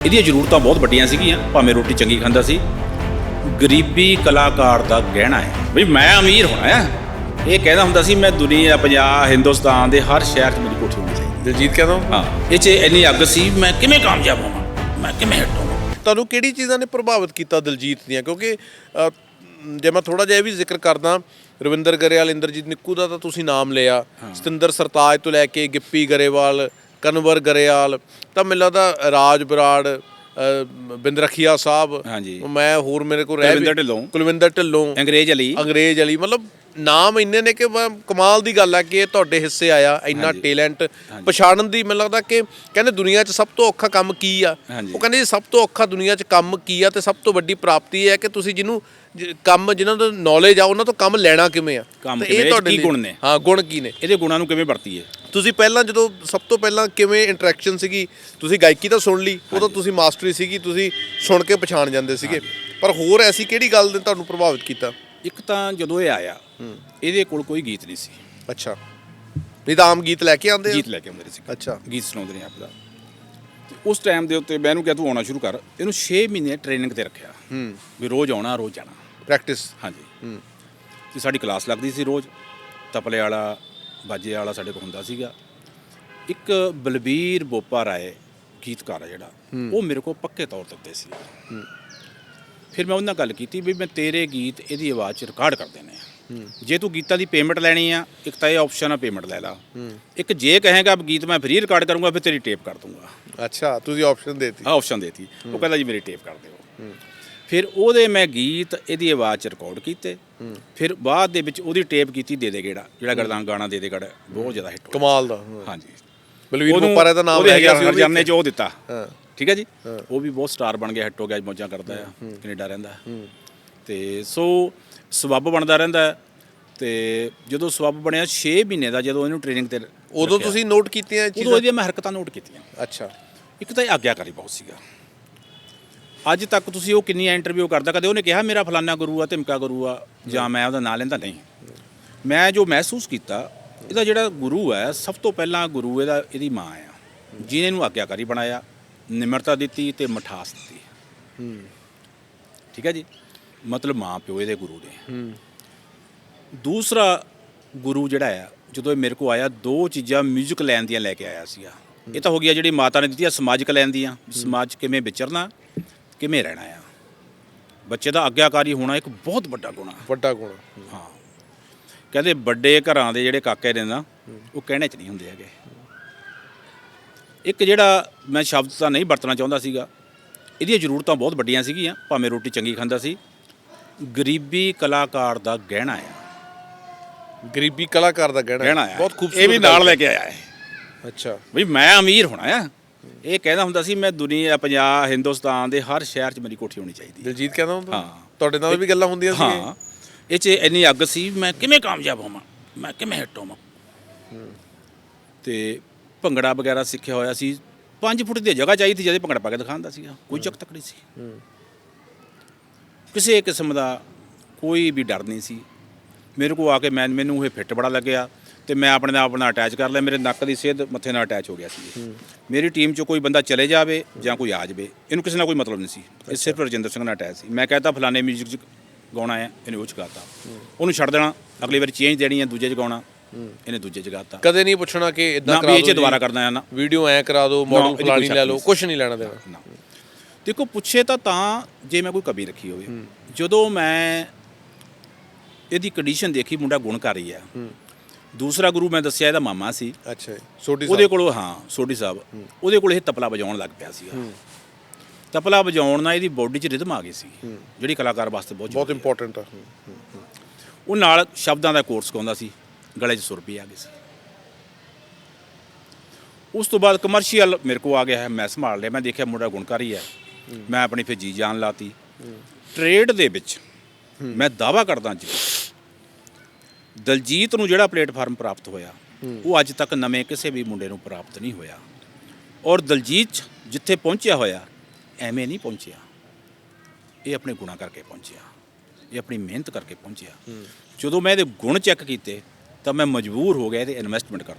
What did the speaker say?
ਇਹਦੀਆਂ ਜ਼ਰੂਰਤਾਂ ਬਹੁਤ ਵੱਡੀਆਂ ਸੀਗੀਆਂ ਭਾਵੇਂ ਰੋਟੀ ਚੰਗੀ ਖਾਂਦਾ ਸੀ। ਗਰੀਬੀ ਕਲਾਕਾਰ ਦਾ ਗਹਿਣਾ ਹੈ। ਬਈ ਮੈਂ ਅਮੀਰ ਹੋਣਾ ਹੈ ਇਹ ਕਹਿੰਦਾ ਹੁੰਦਾ ਸੀ ਮੈਂ ਦੁਨੀਆ ਪੰਜਾਬ ਹਿੰਦੁਸਤਾਨ ਦੇ ਹਰ ਸ਼ਹਿਰ 'ਚ ਮੇਰੀ ਕੋਠੀ ਹੋਣੀ ਚਾਹੀਦੀ ਦਿਲਜੀਤ ਕਹਿੰਦਾ? ਹਾਂ ਇਹ 'ਚ ਇੰਨੀ ਅੱਗ ਸੀ ਮੈਂ ਕਿਵੇਂ ਕਾਮਯਾਬ ਹੋਵਾਂ? ਮੈਂ ਕਿਵੇਂ ਹਿੱਟ ਤੁਹਾਨੂੰ ਕਿਹੜੀ ਚੀਜ਼ਾਂ ਨੇ ਪ੍ਰਭਾਵਿਤ ਕੀਤਾ ਦਿਲਜੀਤ ਦੀਆਂ? ਕਿਉਂਕਿ ਅ, ਜੇ ਮੈਂ ਥੋੜਾ ਜਿਹਾ ਇਹ ਵੀ ਜ਼ਿਕਰ ਕਰਦਾ ਰਵਿੰਦਰ ਗਰੇਵਾਲ ਇੰਦਰਜੀਤ ਨਿੱਕੂ ਦਾ ਤਾਂ ਤੁਸੀਂ ਨਾਮ ਲਿਆ। ਸਤਿੰਦਰ ਸਰਤਾਜ ਤੋਂ ਲੈ ਕੇ ਗਿੱਪੀ ਗਰੇਵਾਲ ਕਨਵਰ ਗਰੇਵਾਲ ਤਾਂ ਮੈਨੂੰ ਲੱਗਦਾ ਰਾਜ ਬਰਾੜ ਬਿੰਦਰਖੀਆ ਸਾਹਿਬ। ਮੈਂ ਹੋਰ ਮੇਰੇ ਕੋਲ ਰਹਿ ਕੁਲਵਿੰਦਰ ਢਿੱਲੋਂ। ਕੁਲਵਿੰਦਰ ਢਿੱਲੋਂ ਅੰਗਰੇਜ਼ ਅਲੀ ਅੰਗਰੇਜ਼ ਵਾਲੀ ਮਤਲਬ ਨਾਮ ਇੰਨੇ ਨੇ ਕਿ ਬ- ਕਮਾਲ ਦੀ ਗੱਲ ਹੈ ਕਿ ਇਹ ਤੁਹਾਡੇ ਹਿੱਸੇ ਆਇਆ ਇੰਨਾ ਟੈਲੈਂਟ ਪਛਾਣਨ ਦੀ ਮੈਨੂੰ ਲੱਗਦਾ ਕਿ ਕਹਿੰਦੇ ਦੁਨੀਆ 'ਚ ਸਭ ਤੋਂ ਔਖਾ ਕੰਮ ਕੀ ਆ? ਹਾਂਜੀ। ਉਹ ਕਹਿੰਦੇ ਜੀ ਸਭ ਤੋਂ ਔਖਾ ਦੁਨੀਆ 'ਚ ਕੰਮ ਕੀ ਆ ਤੇ ਸਭ ਤੋਂ ਵੱਡੀ ਪ੍ਰਾਪਤੀ ਇਹ ਹੈ ਕਿ ਤੁਸੀਂ ਜਿਹਨੂੰ ਜ- ਕੰਮ ਜਿਨ੍ਹਾਂ ਤੋਂ ਨੌਲੇਜ ਆ ਉਹਨਾਂ ਤੋਂ ਕੰਮ ਲੈਣਾ ਕਿਵੇਂ ਆ? ਕੰਮ ਤੇ ਕਿਵੇਂ, ਇਹ ਕੀ ਲਈ- ਗੁਣ ਨੇ? ਹਾਂ ਗੁਣ ਕੀ ਨੇ? ਇਹਦੇ ਗੁਣਾਂ ਨੂੰ ਕਿਵੇਂ ਵਰਤੀਏ ਤੁਸੀਂ ਪਹਿਲਾਂ ਜਦੋਂ ਸਭ ਤੋਂ ਪਹਿਲਾਂ ਕਿਵੇਂ ਇੰਟਰੈਕਸ਼ਨ ਸੀਗੀ? ਤੁਸੀਂ ਗਾਇਕੀ ਤਾਂ ਸੁਣ ਲਈ ਉਦੋਂ ਤੁਸੀਂ ਮਾਸਟਰੀ ਸੀਗੀ ਤੁਸੀਂ ਸੁਣ ਕੇ ਪਛਾਣ ਜਾਂਦੇ ਸੀਗੇ। ਪਰ ਹੋਰ ਐਸੀ ਕਿਹੜੀ ਗੱਲ ਨੇ ਤੁਹਾਨੂੰ ਪ੍ਰਭਾਵਿਤ ਕੀਤਾ? ਇੱਕ ਤਾਂ ਜਦੋਂ ਇਹ ਆਇਆ ਇਹਦੇ ਕੋਲ ਕੋਈ ਗੀਤ ਨਹੀਂ ਸੀ। ਅੱਛਾ। ਨਹੀਂ ਤਾਂ ਆਮ ਗੀਤ ਲੈ ਕੇ ਆਉਂਦੇ? ਗੀਤ ਲੈ ਕੇ ਆਉਂਦੇ ਸੀ। ਅੱਛਾ। ਗੀਤ ਸੁਣਾਉਂਦੇ ਨੇ ਆਪਦਾ ਉਸ ਟਾਈਮ ਦੇ ਉੱਤੇ ਮੈਂ ਇਹਨੂੰ ਕਿਹਾ ਤੂੰ ਆਉਣਾ ਸ਼ੁਰੂ ਕਰ। ਇਹਨੂੰ 6 ਮਹੀਨੇ ਟ੍ਰੇਨਿੰਗ ਤੇ ਰੱਖਿਆ। ਹੂੰ। ਵੀ ਰੋਜ਼ ਆਉਣਾ ਰੋਜ਼ ਜਾਣਾ। ਪ੍ਰੈਕਟਿਸ ਹਾਂਜੀ। ਹੂੰ। ਤੇ ਸਾਡੀ ਕਲਾਸ ਲੱਗਦੀ ਸੀ ਰੋਜ਼। ਤਪਲੇ ਵਾਲਾ ਬਾਜੇ ਵਾਲਾ ਸਾਡੇ ਕੋਲ ਹੁੰਦਾ ਸੀਗਾ। ਇੱਕ ਬਲਬੀਰ ਬੋਪਾ ਰਾਏ ਗੀਤਕਾਰ ਆ ਜਿਹੜਾ ਉਹ ਮੇਰੇ ਕੋਲ ਪੱਕੇ ਤੌਰ ਤੇ ਸੀ। ਫਿਰ ਮੈਂ ਉਹਨਾਂ ਨਾਲ ਗੱਲ ਕੀਤੀ ਵੀ ਮੈਂ ਤੇਰੇ ਗੀਤ ਇਹਦੀ ਆਵਾਜ਼ 'ਚ ਰਿਕਾਰਡ ਕਰ ਦੇਣੇ ਆ ਜੇ ਤੂੰ ਗੀਤਾਂ ਦੀ ਪੇਮੈਂਟ ਲੈਣੀ ਆ ਇੱਕ ਤਾਂ ਇਹ ਆਪਸ਼ਨ ਆ ਪੇਮੈਂਟ ਲੈ ਲਾ। ਇੱਕ ਜੇ ਕਹੇਗਾ ਵੀ ਗੀਤ ਮੈਂ ਫ੍ਰੀ ਰਿਕਾਰਡ ਕਰੂੰਗਾ ਫਿਰ ਤੇਰੀ ਟੇਪ ਕਰ ਦੂੰਗਾ। ਅੱਛਾ ਤੁਸੀਂ ਆਪਸ਼ਨ ਦੇਤੀ। ਆਹ ਆਪਸ਼ਨ ਦੇਤੀ। ਉਹ ਕਹਿੰਦਾ ਜੀ ਮੇਰੀ ਟੇਪ ਕਰ ਦਿਓ। ਫਿਰ ਉਹਦੇ ਮੈਂ ਗੀਤ ਇਹਦੀ ਆਵਾਜ਼ ਚ ਰਿਕਾਰਡ ਕੀਤੇ। ਫਿਰ ਬਾਅਦ ਦੇ ਵਿੱਚ ਉਹਦੀ ਟੇਪ ਕੀਤੀ ਦੇ ਦੇ ਗੇੜਾ ਜਿਹੜਾ ਗਰਦਾਂ ਗਾਣਾ ਦੇ ਦੇ ਗੜ ਬਹੁਤ ਜ਼ਿਆਦਾ ਹਿੱਟ ਕਮਾਲ ਦਾ ਹਾਂ। ਹਾਂਜੀ। ਬਲਵੀਰ ਬੋਪਾਰੇ ਦਾ ਨਾਮ ਲੈ ਗਿਆ ਹਰਜਾਨੇ ਚ ਉਹ ਦਿੱਤਾ। ਹਾਂ। ਠੀਕ ਹੈ ਜੀ? ਉਹ ਵੀ ਬਹੁਤ ਸਟਾਰ ਬਣ ਗਿਆ ਹਿੱਟ ਹੋ ਗਿਆ ਮੌਜਾਂ ਕਰਦਾ ਆ ਕੈਨੇਡਾ ਰਹਿੰਦਾ। ਤੇ ਸੋ ਸਬੱਬ ਬਣਦਾ ਰਹਿੰਦਾ। ਤੇ ਜਦੋਂ ਸਬੱਬ ਬਣਿਆ 6 ਮਹੀਨੇ ਦਾ ਜਦੋਂ ਇਹਨੂੰ ਟ੍ਰੇਨਿੰਗ ਤੇ ਉਦੋਂ ਤੁਸੀਂ ਨੋਟ ਕੀਤੀਆਂ ਇਹ ਉਦੋਂ ਚੀਜ਼ਾਂ? ਇਹਦੀਆਂ ਮੈਂ ਹਰਕਤਾਂ ਨੋਟ ਕੀਤੀਆਂ। ਅੱਛਾ। ਇੱਕ ਤਾਂ ਇਹ ਆਗਿਆਕਾਰੀ ਬਹੁਤ ਸੀਗਾ। ਅੱਜ ਤੱਕ ਤੁਸੀਂ ਉਹ ਕਿੰਨੀਆਂ ਇੰਟਰਵਿਊ ਕਰਦਾ ਕਦੇ ਉਹਨੇ ਕਿਹਾ ਮੇਰਾ ਫਲਾਨਾ ਗੁਰੂ ਆ ਧਮਕਾ ਗੁਰੂ ਆ ਜਾਂ ਮੈਂ ਉਹਦਾ ਨਾਂ ਲੈਂਦਾ? ਨਹੀਂ। ਮੈਂ ਜੋ ਮਹਿਸੂਸ ਕੀਤਾ ਇਹਦਾ ਜਿਹੜਾ ਗੁਰੂ ਹੈ ਸਭ ਤੋਂ ਪਹਿਲਾਂ ਗੁਰੂ ਇਹਦਾ ਇਹਦੀ ਮਾਂ ਆ। ਜਿਹਨੇ ਇਹਨੂੰ ਆਗਿਆਕਾਰੀ ਬਣਾਇਆ ਨਿਮਰਤਾ ਦਿੱਤੀ ਤੇ ਮਠਾਸ ਦਿੱਤੀ। ਹੂੰ। ਠੀਕ ਹੈ ਜੀ? ਮਤਲਬ ਮਾਂ ਪਿਓ ਇਹਦੇ ਗੁਰੂ ਨੇ। ਹੂੰ। ਦੂਸਰਾ ਗੁਰੂ ਜਿਹੜਾ ਆ ਜਦੋਂ ਇਹ ਮੇਰੇ ਕੋ ਆਇਆ ਦੋ ਚੀਜ਼ਾਂ 뮤직 ਲੈਣ ਦੀਆਂ ਲੈ ਕੇ ਆਇਆ ਸੀਗਾ। ਇਹ ਤਾਂ ਹੋ ਗਿਆ ਜਿਹੜੀ ਮਾਤਾ ਨੇ ਦਿੱਤੀਆਂ ਸਮਾਜਿਕ ਲੈਣ ਦੀਆਂ। ਸਮਾਜ ਕਿਵੇਂ ਵਿਚਰਨਾ ਕਿਵੇਂ ਰਹਿਣਾ ਆ। ਬੱਚੇ ਦਾ ਆਗਿਆਕਾਰੀ ਹੋਣਾ ਇੱਕ ਬਹੁਤ ਵੱਡਾ ਗੁਣ ਆ। ਵੱਡਾ ਗੁਣ। ਹਾਂ। ਕਹਿੰਦੇ ਵੱਡੇ ਘਰਾਂ ਦੇ ਜਿਹੜੇ ਕਾਕੇ ਨੇ ਨਾ ਉਹ ਕਹਿਣੇ 'ਚ ਨਹੀਂ ਹੁੰਦੇ ਹੈਗੇ। ਇੱਕ ਜਿਹੜਾ ਮੈਂ ਸ਼ਬਦ ਤਾਂ ਨਹੀਂ ਵਰਤਣਾ ਚਾਹੁੰਦਾ ਸੀਗਾ ਇਹਦੀਆਂ ਜ਼ਰੂਰਤਾਂ ਬਹੁਤ ਵੱਡੀਆਂ ਸੀਗੀਆਂ ਭਾਵੇਂ ਰੋਟੀ ਚੰਗੀ ਖਾਂਦਾ ਸੀ। ਗਰੀਬੀ ਕਲਾਕਾਰ ਦਾ ਗਹਿਣਾ ਆ। ਗਰੀਬੀ ਕਲਾਕਾਰ ਦਾ ਗਹਿਣਾ। ਆ। ਬਹੁਤ ਖੂਬਸੂਰਤ ਇਹ ਵੀ ਨਾਲ ਲੈ ਕੇ ਆਇਆ ਹੈ ਅੱਛਾ। ਬਈ ਮੈਂ ਅਮੀਰ ਹੋਣਾ ਆ। ਇਹ ਕਹਿੰਦਾ ਹੁੰਦਾ ਸੀ ਮੈਂ ਦੁਨੀਆ ਪੰਜਾਬ ਹਿੰਦੁਸਤਾਨ ਦੇ ਹਰ ਸ਼ਹਿਰ 'ਚ ਮੇਰੀ ਕੋਠੀ ਹੋਣੀ ਚਾਹੀਦੀ ਹੈ ਦਿਲਜੀਤ ਕਹਿੰਦਾ ਹੁੰਦਾ? ਹਾਂ। ਤੁਹਾਡੇ ਨਾਲ ਵੀ ਗੱਲਾਂ ਹੁੰਦੀਆਂ ਸੀ। ਹਾਂ। ਇਹ 'ਚ ਇੰਨੀ ਅੱਗ ਸੀ ਮੈਂ ਕਿਵੇਂ ਕਾਮਯਾਬ ਹੋਵਾਂ? ਮੈਂ ਕਿਵੇਂ ਹਿੱਟ ਹੋਵਾਂ? ਤੇ ਭੰਗੜਾ ਵਗੈਰਾ ਸਿੱਖਿਆ ਹੋਇਆ ਸੀ। 5 ਫੁੱਟ ਦੀ ਜਗ੍ਹਾ ਚਾਹੀਦੀ ਜਦੇ ਭੰਗੜਾ ਪਾ ਕੇ ਦਿਖਾਉਂਦਾ ਸੀਗਾ। ਕੋਈ ਚੱਕ ਤਕੜੀ ਸੀ। ਕਿਸੇ ਕਿਸਮ ਦਾ ਕੋਈ ਵੀ ਡਰ ਨਹੀਂ ਸੀ। ਮੇਰੇ ਕੋ ਆ ਕੇ ਮੈਂ ਮੈਨੂੰ ਇਹ ਫਿੱਟ ਬੜਾ ਲੱਗਿਆ ਤੇ ਮੈਂ ਆਪਣੇ ਆਪ ਨਾਲ ਅਟੈਚ ਕਰ ਲਿਆ। ਮੇਰੇ ਨੱਕ ਦੀ ਸਿਹਤ ਮੱਥੇ ਨਾਲ ਅਟੈਚ ਹੋ ਗਿਆ ਸੀ। ਮੇਰੀ ਟੀਮ 'ਚੋਂ ਕੋਈ ਬੰਦਾ ਚਲੇ ਜਾਵੇ ਜਾਂ ਕੋਈ ਆ ਜਾਵੇ ਇਹਨੂੰ ਕਿਸੇ ਨਾਲ ਕੋਈ ਮਤਲਬ ਨਹੀਂ ਸੀ। ਇਹ ਸਿਰਫ ਰਜਿੰਦਰ ਸਿੰਘ ਨਾਲ ਅਟੈਚ ਸੀ। ਮੈਂ ਕਹਤਾ ਫਲਾਣੇ 뮤직 'ਚ ਗਾਉਣਾ ਹੈ ਇਹਨੇ ਉਹ 'ਚ ਗਾਤਾ ਉਹਨੂੰ ਛੱਡ ਦੇਣਾ। ਅਗਲੀ ਵਾਰੀ ਚੇਂਜ ਦੇਣੀ ਹੈ ਦੂਜੇ 'ਚ ਗਾਉਣਾ। ਇਹਨੇ ਦੂਜੇ 'ਚ ਗਾਤਾ ਕਦੇ ਨਹੀਂ ਪੁੱਛਣਾ ਕਿ ਇਦਾਂ ਨਾ ਕਰਾ ਵੀ ਇਹ 'ਚ ਦੁਬਾਰਾ ਕਰਨਾ ਹੈ ਨਾ। ਵੀਡੀਓ ਐ ਕਰਾ ਦਿਓ ਮਾਡਲ ਇਹਦੀ ਫਲਾਣੀ ਕੋਈ ਲੈ ਲਓ ਕੁਝ ਨਹੀਂ ਲੈਣਾ ਦੇਣਾ। ਨਾ। ਦੇਖੋ ਪੁੱਛੇ ਤਾਂ ਤਾਂ ਜੇ ਮੈਂ ਕੋਈ ਕਵੀ ਰੱਖੀ ਹੋਵੇ। ਜਦੋਂ ਮੈਂ ਇਹਦੀ ਕੰਡੀਸ਼ਨ ਦੇਖੀ ਮੁੰਡਾ ਗੁਣਕਾਰੀ ਆ ਦੂਸਰਾ ਗੁਰੂ ਮੈਂ ਦੱਸਿਆ ਇਹਦਾ ਮਾਮਾ ਸੀ। ਅੱਛਾ ਜੀ ਛੋਟੀ ਉਹਦੇ ਕੋਲ ਹਾਂ ਸੋਢੀ ਸਾਹਿਬ। ਉਹਦੇ ਕੋਲ ਇਹ ਤਪਲਾ ਵਜਾਉਣ ਲੱਗ ਪਿਆ ਸੀਗਾ। ਤਪਲਾ ਵਜਾਉਣ ਨਾਲ ਇਹਦੀ ਬੋਡੀ 'ਚ ਰਿਦਮ ਆ ਗਈ ਸੀ। ਜਿਹੜੀ ਕਲਾਕਾਰ ਵਾਸਤੇ ਬਹੁਤ ਬਹੁਤ ਜ਼ਰੂਰੀ ਹੈ। ਇੰਪੋਰਟੈਂਟ ਆ। ਉਹ ਨਾਲ ਸ਼ਬਦਾਂ ਦਾ ਕੋਰਸ ਸਿਖਾਉਂਦਾ ਸੀ। ਗਲੇ 'ਚ ਸੁਰ ਵੀ ਆ ਗਈ ਸੀ। ਉਸ ਤੋਂ ਬਾਅਦ ਕਮਰਸ਼ੀਅਲ ਮੇਰੇ ਕੋ ਆ ਗਿਆ ਹੈ ਮੈਂ ਸੰਭਾਲ ਲਿਆ ਮੈਂ ਦੇਖਿਆ ਮੁੰਡਾ ਗੁਣਕਾਰੀ ਹੈ। ਮੈਂ ਆਪਣੀ ਫਿਰ ਜੀ ਜਾਨ ਲਾਤੀ। ਟ੍ਰੇਡ ਦੇ ਵਿੱਚ ਮੈਂ ਦਾਵਾ ਕਰਦਾ ਜੀ ਦਲਜੀਤ ਨੂੰ ਜਿਹੜਾ ਪਲੇਟਫਾਰਮ ਪ੍ਰਾਪਤ ਹੋਇਆ ਉਹ ਅੱਜ ਤੱਕ ਨਵੇਂ ਕਿਸੇ ਵੀ ਮੁੰਡੇ ਨੂੰ ਪ੍ਰਾਪਤ ਨਹੀਂ ਹੋਇਆ। ਔਰ ਦਲਜੀਤ ਜਿੱਥੇ ਪਹੁੰਚਿਆ ਹੋਇਆ ਐਵੇਂ ਨਹੀਂ ਪਹੁੰਚਿਆ। ਇਹ ਆਪਣੇ ਗੁਣਾ ਕਰਕੇ ਪਹੁੰਚਿਆ। ਇਹ ਆਪਣੀ ਮਿਹਨਤ ਕਰਕੇ ਪਹੁੰਚਿਆ। ਜਦੋਂ ਮੈਂ ਇਹਦੇ ਗੁਣ ਚੈੱਕ ਕੀਤੇ ਤਾਂ ਮੈਂ ਮਜਬੂਰ ਹੋ ਗਿਆ ਇਹਦੇ ਇਨਵੈਸਟਮੈਂਟ ਕਰਨ